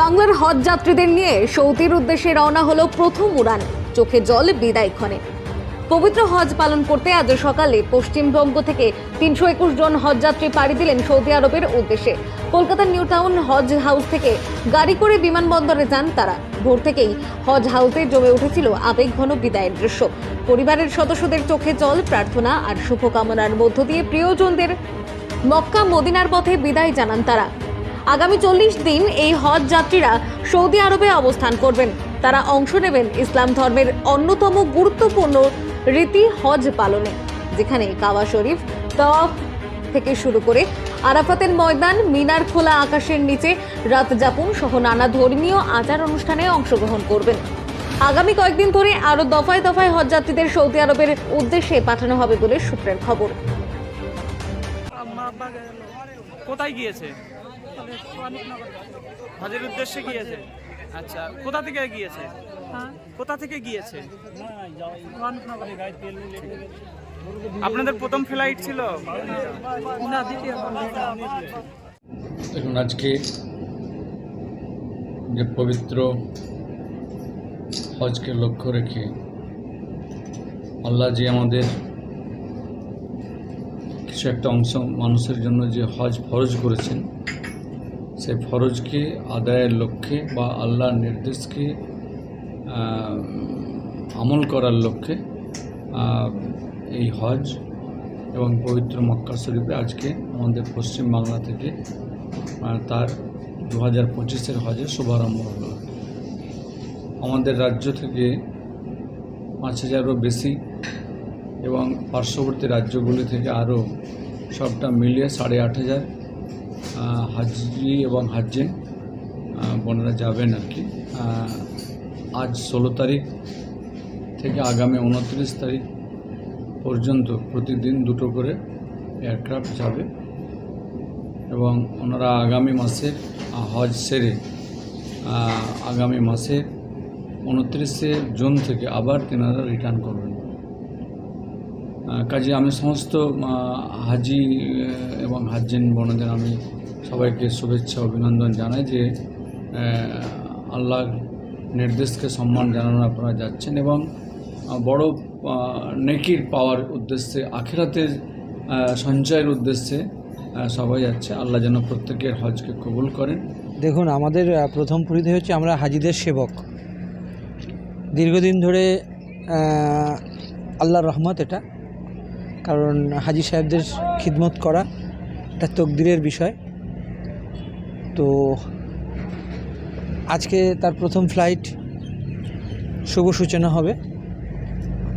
বাংলার হজ যাত্রীদের নিয়ে সৌদির উদ্দেশ্যে রওনা হলো প্রথম উড়ান। চোখে জল, বিদায় ক্ষণে। পবিত্র হজ পালন করতে আজ সকালে পশ্চিমবঙ্গ থেকে তিনশো একুশ জন হজযাত্রী পাড়ি দিলেন সৌদি আরবের উদ্দেশ্যে। কলকাতার নিউ টাউন হজ হাউস থেকে গাড়ি করে বিমানবন্দরে যান তারা। ভোর থেকেই হজ হাউসে জমে উঠেছিল আবেগঘন বিদায়ের দৃশ্য। পরিবারের সদস্যদের চোখে জল, প্রার্থনা আর শুভকামনার মধ্য দিয়ে প্রিয়জনদের মক্কা মদিনার পথে বিদায় জানান তারা। আগামী চল্লিশ দিন এই হজ যাত্রীরা সৌদি আরবে অবস্থান করবেন। তারা অংশ নেবেন ইসলাম ধর্মের অন্যতম গুরুত্বপূর্ণ রীতি হজ পালনে, যেখানে কাবা শরীফ, তওয়াফ থেকে শুরু করে আরাফাতের ময়দান, মিনার খোলা আকাশের নিচে রাত যাপন সহ নানা ধর্মীয় আচার অনুষ্ঠানে অংশগ্রহণ করবেন। আগামী কয়েকদিন ধরে আরও দফায় দফায় হজযাত্রীদের সৌদি আরবের উদ্দেশ্যে পাঠানো হবে বলে সূত্রের খবর। কোথায় গিয়েছে? হজের উদ্দেশ্যে গিয়েছে? আচ্ছা কোথা থেকে গিয়েছে? কোথা থেকে গিয়েছে? আপনাদের প্রথম ফ্লাইট ছিল? দেখুন আজকে যে পবিত্র হজকে লক্ষ্য রেখে আল্লাহ যে আমাদের কিছু একটা অংশ মানুষের জন্য যে হজ ফরজ করেছেন সেই ফরজকে, আদায়ের লক্ষ্যে বা আল্লাহর নির্দেশকে আমল করার লক্ষ্যে এই হজ এবং পবিত্র মক্কা শরীফে আজকে আমাদের পশ্চিম বাংলা থেকে তার দু হাজার পঁচিশের হজের শুভারম্ভ হলো। আমাদের রাজ্য থেকে পাঁচ হাজারও বেশি এবং পার্শ্ববর্তী রাজ্যগুলি থেকে আরও সবটা মিলিয়ে সাড়ে আট হাজার হাজি এবং হাজ্জেন আহ, বোনেরা যাবেন আর কি। আজ ষোলো তারিখ থেকে আগামী উনত্রিশ তারিখ পর্যন্ত প্রতিদিন দুটো করে এয়ারক্রাফট যাবে এবং ওনারা আগামী মাসে আহ, হজ সেরে আগামী মাসে উনত্রিশে জুন থেকে আবার তেনারা রিটার্ন করবেন। কাজে আমি সমস্ত হাজি এবং হাজ্জিন বোনদের আমি সবাইকে শুভেচ্ছা অভিনন্দন জানাই যে আল্লাহর নির্দেশকে সম্মান জানানো আপনারা যাচ্ছেন এবং বড় নেকির পাওয়ার উদ্দেশ্যে আখিরাতের আহ, সঞ্চয়ের উদ্দেশ্যে সবাই যাচ্ছে। আল্লাহ যেন প্রত্যেকের হজকে কবুল করেন। দেখুন আমাদের প্রথম পরিধি হচ্ছে আমরা হাজিদের সেবক। দীর্ঘদিন ধরে আল্লাহর রহমত এটা। কারণ হাজি সাহেবদের খিদমত করা এটা তকদিরের বিষয়। তো আজকে তার প্রথম ফ্লাইট শুভ সূচনা হবে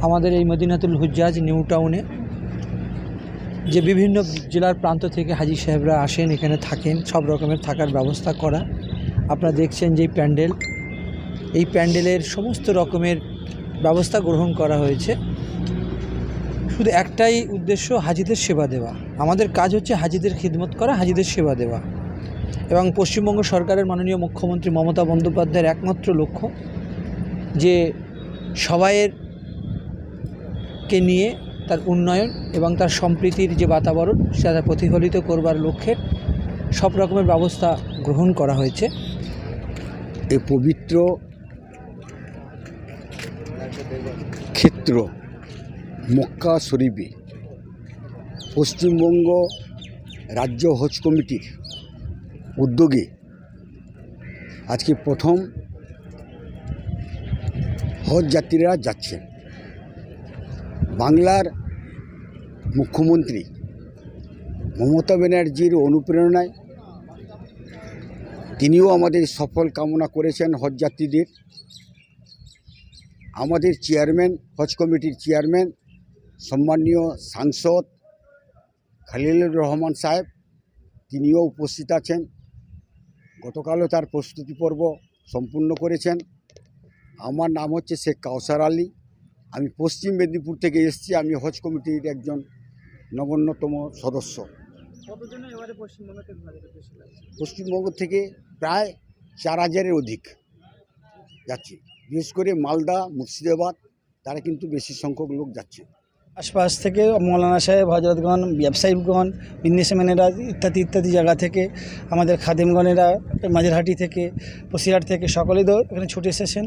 আমাদের এই মদিনাতুল হুজ্জাজ নিউ টাউনে, যে বিভিন্ন জেলার প্রান্ত থেকে হাজি সাহেবরা আসেন, এখানে থাকেন, সব রকমের থাকার ব্যবস্থা করা। আপনারা দেখছেন যে প্যান্ডেল, এই প্যান্ডেলের সমস্ত রকমের ব্যবস্থা গ্রহণ করা হয়েছে। শুধু একটাই উদ্দেশ্য, হাজিদের সেবা দেওয়া। আমাদের কাজ হচ্ছে হাজিদের খিদমত করা, হাজিদের সেবা দেওয়া। এবং পশ্চিমবঙ্গ সরকারের মাননীয় মুখ্যমন্ত্রী মমতা বন্দ্যোপাধ্যায়ের একমাত্র লক্ষ্য যে সবাইয়ের কে নিয়ে তার উন্নয়ন এবং তার সম্প্রীতির যে বাতাবরণ, সেটা প্রতিফলিত করবার লক্ষ্যে সব রকমের ব্যবস্থা গ্রহণ করা হয়েছে। এই পবিত্র ক্ষেত্র মক্কা শরীফে পশ্চিমবঙ্গ রাজ্য হজ কমিটির উদ্যোগে। আজকে প্রথম হজ যাত্রীরা যাচ্ছেন বাংলার মুখ্যমন্ত্রী মমতা ব্যানার্জির অনুপ্রেরণায় তিনিও আমাদের সফল কামনা করেছেন হজযাত্রীদের আমাদের চেয়ারম্যান, হজ কমিটির চেয়ারম্যান, সম্মানীয় সাংসদ খালিলুর রহমান সাহেব, তিনিও উপস্থিত আছেন। গতকালও তার প্রস্তুতি পর্ব সম্পূর্ণ করেছেন। আমার নাম হচ্ছে শেখ কাউসার আলী। আমি পশ্চিম মেদিনীপুর থেকে এসেছি। আমি হজ কমিটির একজন নগণ্যতম সদস্য। পশ্চিমবঙ্গ থেকে প্রায় চার হাজারের অধিক যাচ্ছে। বিশেষ করে মালদা মুর্শিদাবাদ তারা কিন্তু বেশি সংখ্যক লোক যাচ্ছে। আশপাশ থেকে মৌলানা সাহেব, হজরতগণ, ব্যবসায়ীগণ বিজনেসম্যানেরা ইত্যাদি ইত্যাদি জায়গা থেকে, আমাদের খাদেমগণেরা, মাঝেরহাটি থেকে, বসিরহাট থেকে সকলেই এখানে ছুটে এসেছেন।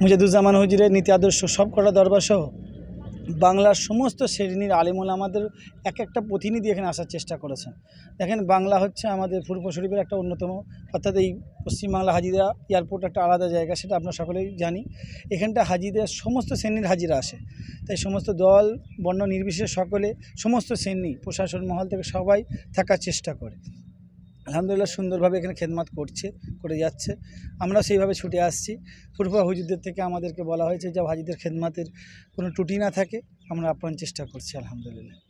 মুজাদুজ্জামান হুজুরের নীতি আদর্শ সব কটা দরবার সহ বাংলার সমস্ত শ্রেণির আলিমুল আমাদের এক একটা প্রতিনিধি এখানে আসার চেষ্টা করেছেন। দেখেন, বাংলা হচ্ছে আমাদের পূর্ব শরীফের একটা অন্যতম, অর্থাৎ এই পশ্চিমবাংলা হাজিরা এয়ারপোর্ট একটা আলাদা জায়গা, সেটা আমরা সকলেই জানি। এখানটা হাজিদের সমস্ত শ্রেণির হাজিরা আসে। তাই সমস্ত দল, বর্ণ নির্বিশেষে সকলে সমস্ত শ্রেণি, প্রশাসন মহল থেকে সবাই থাকার চেষ্টা করে। আলহামদুলিল্লাহ সুন্দরভাবে এখানে খেদমাত করছে, করে যাচ্ছে। আমরা সেইভাবে ছুটে আসছি। পূর্ব হুজুরদের থেকে আমাদেরকে বলা হয়েছে যে হাজিদের খেদমাতের কোনো ত্রুটি না থাকে, আমরা আপ্রাণ চেষ্টা করছি, আলহামদুলিল্লাহ।